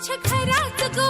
माझ्या घरात गो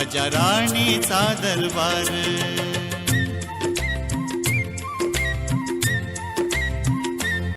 राजा राणीचा दरबार.